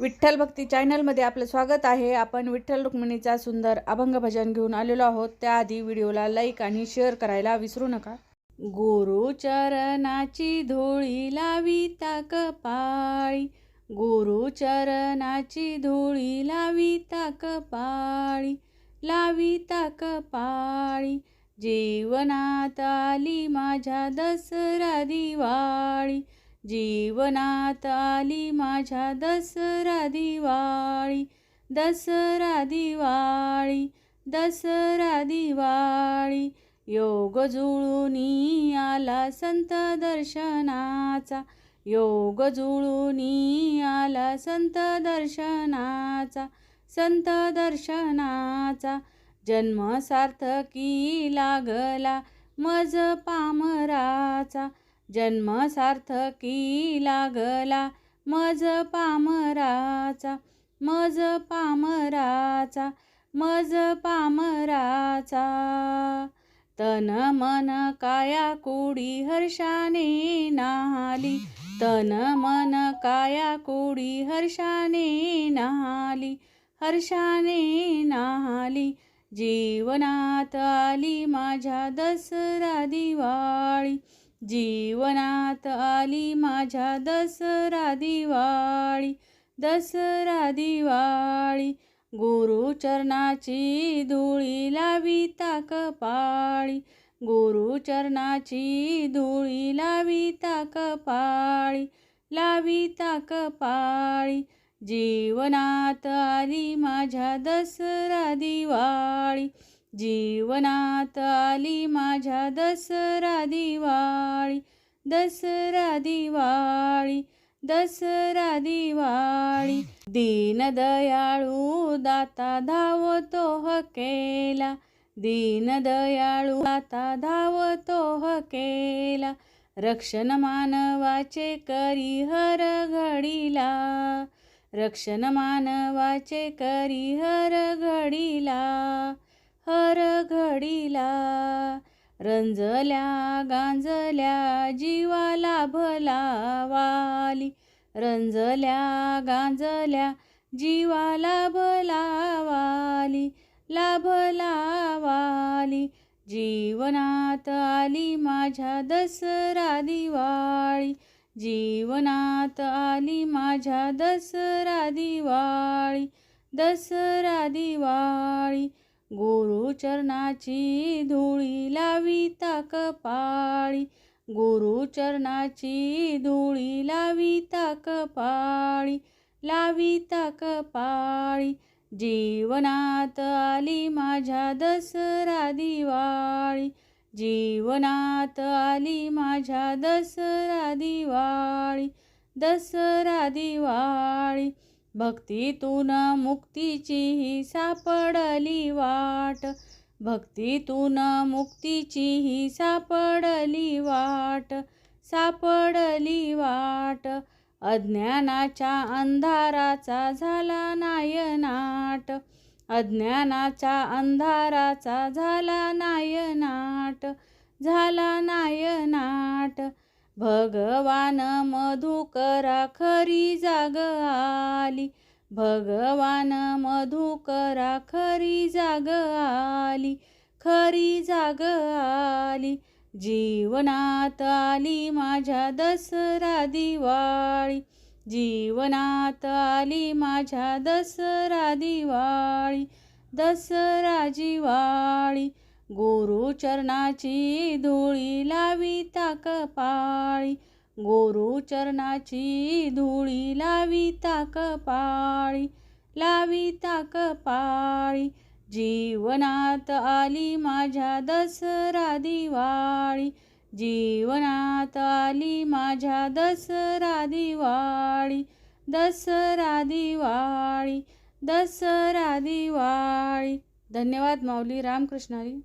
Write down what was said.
विठ्ठल भक्ती चॅनलमध्ये आपलं स्वागत आहे. आपण विठ्ठल रुक्मिणीचा सुंदर अभंग भजन घेऊन आलेलो आहोत. त्याआधी व्हिडिओला लाईक आणि शेअर करायला विसरू नका. गुरुचरणाची धुळी लाविता कपाळी गुरुचरणाची धुळी लाविता कपाळी लाविता कपाळी जीवनात आली माझ्या दसरा दिवाळी. जीवनात आली माझ्या दसरा दिवाळी दसरा दिवाळी दसरा दिवाळी. योग जुळून आला संत दर्शनाचा योग जुळून आला संत दर्शनाचा संत दर्शनाचा. जन्म सार्थकी लागला मज पामराचा जन्म सार्थकी लागला. मज पामराचा मज पामराचा मज पामराचा. तन मन काया कोडी हर्षाने नाहाली. तन मन काया कोडी हर्षाने नाहाली. हर्षाने नाहाली. जीवनात आली माझ्या दसरा दिवाळी. जीवनात आली माझ्या दसरा दिवाळी दसरा दिवाळी. गुरुचरणाची धुळी लाविता कपाळी गुरुचरणाची धुळी लाविता कपाळी लाविता कपाळी जीवनात आली माझ्या दसरा दिवाळी. जीवनात आली माझ्या दसरा दिवाळी दसरा दिवाळी दसरा दिवाळी. दीनदयाळू दाता धावतो हकेला दीनदयाळू दाता धावतो हकेला. रक्षण मानवाचे करी हर घडीला रक्षण मानवाचे करी हर रंजल्या गांजल्या जीवाला भला वाली रंजल्या गांजल्या जीवाला भला वाली लाभला वाली जीवनात आली माझ्या दसरा दिवाळी. जीवनात आली माझ्या दसरा दिवाळी. दसरा दिवाळी. गुरुचरणाची धुळी लाविता कपाळी गुरुचरणाची धुळी लाविता कपाळी लाविता कपाळी जीवनात आली माझ्या दसरा दिवाळी जीवनात आली माझ्या दसरा दिवाळी दसरा दिवाळी. भक्तीतून मुक्तीची ही सापडली वाट. भक्तीतून मुक्तीची ही सापडली वाट सापडली वाट. अज्ञानाच्या अंधाराचा झाला नायनाट अज्ञानाच्या अंधाराचा झाला नायनाट झाला नायनाट भगवान मधुकरा खरी जाग आली. भगवान मधुकरा खरी जाग आली. खरी जाग आली. जीवनात आली माझ्या दसरा दिवाळी. जीवनात आली माझ्या दसरा दिवाळी. दसरा दिवाळी गुरुचरणाची धुळी लाविता कपाळी गुरुचरणाची धुळी लाविता कपाळी लाविता कपाळी जीवनात आली माझ्या दसरा दिवाळी जीवनात आली माझ्या दसरा दिवाळी दसरा दिवाळी दसरा दिवाळी. धन्यवाद माऊली रामकृष्णारी